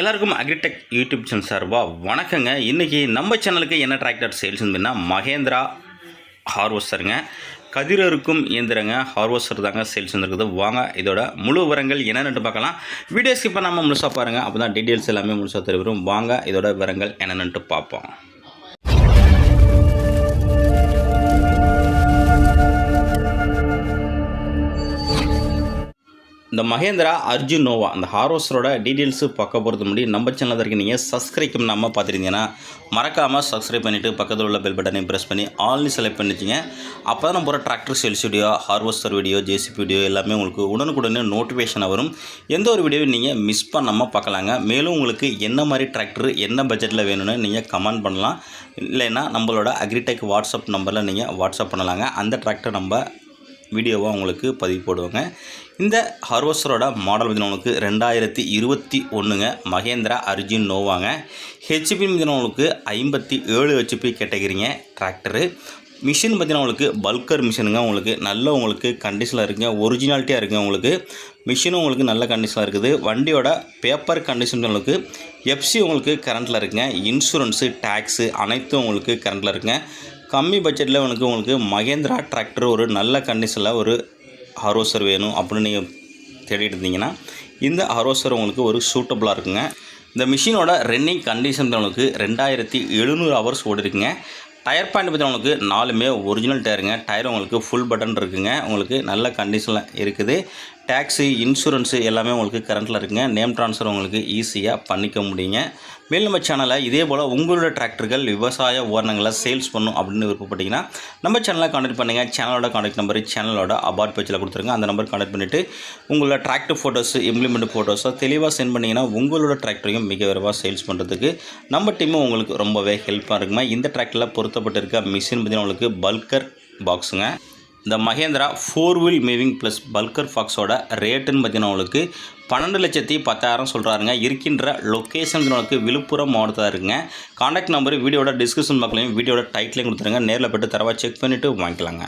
எல்லாருக்கும் agritech YouTube channel சார்பாக வணக்கங்க. இன்றைக்கி நம்ம சேனலுக்கு என்ன டிராக்டர் சேல்ஸ் அப்படின்னா மகேந்திரா ஹார்வஸ்டருங்க. கதிரருக்கும் இயந்திரங்க. ஹார்வஸ்டர் தாங்க சேல்ஸ் வந்துருக்குது. வாங்க இதோட முழு விவரங்கள் என்னென்னு பார்க்கலாம். வீடியோ ஸ்கிப் பண்ணாமல் முழுசாக பாருங்கள் அப்போ தான் டீட்டெயில்ஸ் எல்லாமே முழுசாக தெரிவிக்கும் வாங்க இதோட விவரங்கள் என்னென்னு பார்ப்போம். இந்த மகேந்திரா அர்ஜுன் நோவா அந்த ஹாரோஸரோட டீட்டெயில்ஸு பார்க்க போகிறது முன்னாடி நம்ம சேனலில் இருக்க நீங்கள் சப்ஸ்கிரைப் பண்ணாமல் பார்த்துருந்தீங்கன்னா மறக்காமல் சப்ஸ்கிரைப் பண்ணிவிட்டு பக்கத்தில் உள்ள பெல் பட்டனை ப்ரெஸ் பண்ணி ஆல்னி செலக்ட் பண்ணிச்சிங்க. அப்போ தான் நம்ம போகிற tractor sales video harvester video JCB video எல்லாமே உங்களுக்கு உடனுக்குடனே நோட்டிஃபிகேஷன் வரும். எந்த ஒரு வீடியோவும் நீங்கள் மிஸ் பண்ணாமல் பார்க்கலாங்க. மேலும் உங்களுக்கு என்ன மாதிரி டிராக்டர் என்ன பட்ஜெட்டில் வேணும்னு நீங்கள் கமெண்ட் பண்ணலாம். இல்லைன்னா நம்மளோட அக்ரிடெக் வாட்ஸ்அப் நம்பரில் நீங்கள் வாட்ஸ்அப் பண்ணலாங்க. அந்த டிராக்டர் நம்ம வீடியோவாக உங்களுக்கு பதிவு போடுவாங்க இந்த ஹார்வெஸ்டரோட மாடல் பார்த்தீங்கன்னா உங்களுக்கு ரெண்டாயிரத்தி இருபத்தி ஒன்றுங்க மகேந்திரா அர்ஜுன் நோவாங்க. ஹெச்பி பார்த்தீங்கன்னா உங்களுக்கு ஐம்பத்தி ஏழு ஹெச்பி கேட்டகிரிங்க டிராக்டரு. மிஷின் பார்த்தீங்கன்னா உங்களுக்கு பல்கர் மிஷினுங்க உங்களுக்கு. நல்ல உங்களுக்கு கண்டிஷனில் இருக்குங்க. ஒரிஜினாலிட்டியாக இருக்குங்க உங்களுக்கு. மிஷினும் உங்களுக்கு நல்ல கண்டிஷனில் இருக்குது. வண்டியோட பேப்பர் கண்டிஷன் உங்களுக்கு எஃப்சி உங்களுக்கு கரண்ட்டில் இருக்குங்க. இன்சூரன்ஸு டேக்ஸு அனைத்தும் உங்களுக்கு கரண்ட்டில் இருக்குங்க. கம்மி பட்ஜெட்டில் உனக்கு உங்களுக்கு மகேந்திரா டிராக்டர் ஒரு நல்ல கண்டிஷனில் ஒரு ஹரோசர் வேணும் அப்படின்னு நீங்கள் தேடிட்டு இருந்தீங்கன்னா இந்த ஹரோசர் உங்களுக்கு ஒரு சூட்டபுளாக இருக்குங்க. இந்த மிஷினோட ரன்னிங் கண்டிஷன் உங்களுக்கு ரெண்டாயிரத்தி எழுநூறு ஹவர்ஸ் ஓடிருக்குங்க. டயர் பாயிண்ட் பற்றி உங்களுக்கு நாலுமே ஒரிஜினல் டயருங்க டயர் உங்களுக்கு ஃபுல் பட்டன் இருக்குங்க. உங்களுக்கு நல்ல கண்டிஷனில் இருக்குது. டேக்ஸி இன்சூரன்ஸு எல்லாமே உங்களுக்கு கரண்ட்டில் இருக்குங்க. நேம் ட்ரான்ஸ்ஃபர் உங்களுக்கு ஈஸியாக பண்ணிக்க முடியுங்க. மேல் நம்ம சேனலை இதே போல் உங்களோட டிராக்டர்கள் விவசாய உபரணங்களை சேல்ஸ் பண்ணும் அப்படின்னு விருப்பப்பட்டீங்கன்னா நம்ம சேனலை கான்டாக்ட் பண்ணுங்கள் சேனலோட காண்டக்ட் நம்பர் சேனலோட அபார்ட் பேஜில் கொடுத்துருங்க. அந்த நம்பர் கான்டாக்ட் பண்ணிவிட்டு உங்களோட டிராக்டர் ஃபோட்டோஸ் இம்ப்ளிமெண்ட் ஃபோட்டோஸை தெளிவாக சென்ட் பண்ணிங்கன்னா உங்களோட டிராக்டரையும் மிக விரைவாக சேல்ஸ் பண்ணுறதுக்கு நம்ம டீமும் உங்களுக்கு ரொம்பவே ஹெல்ப்பாக இருக்குமா இந்த டிராக்டரில் பொருத்தப்பட்டிருக்க மிஷின் பார்த்தீங்கன்னா உங்களுக்கு பல்கர் பாக்ஸுங்க இந்த Mahindra four wheel moving plus பல்கர் ஃபாக்ஸோட ரேட்டுன்னு பார்த்தீங்கன்னா உங்களுக்கு பன்னெண்டு லட்சத்தி பத்தாயிரம் சொல்கிறாருங்க இருக்கின்ற லொக்கேஷன் உங்களுக்கு விழுப்புரம் மாவட்டத்தில் இருக்குங்க. காண்டாக்ட் நம்பர் வீடியோட டிஸ்கிரிப்ஷன் பார்க்கலையும் வீடியோட டைட்டிலையும் கொடுத்துருங்க. நேரில் போய்ட்டு தரவா செக் பண்ணிவிட்டு வாங்கிக்கலாங்க.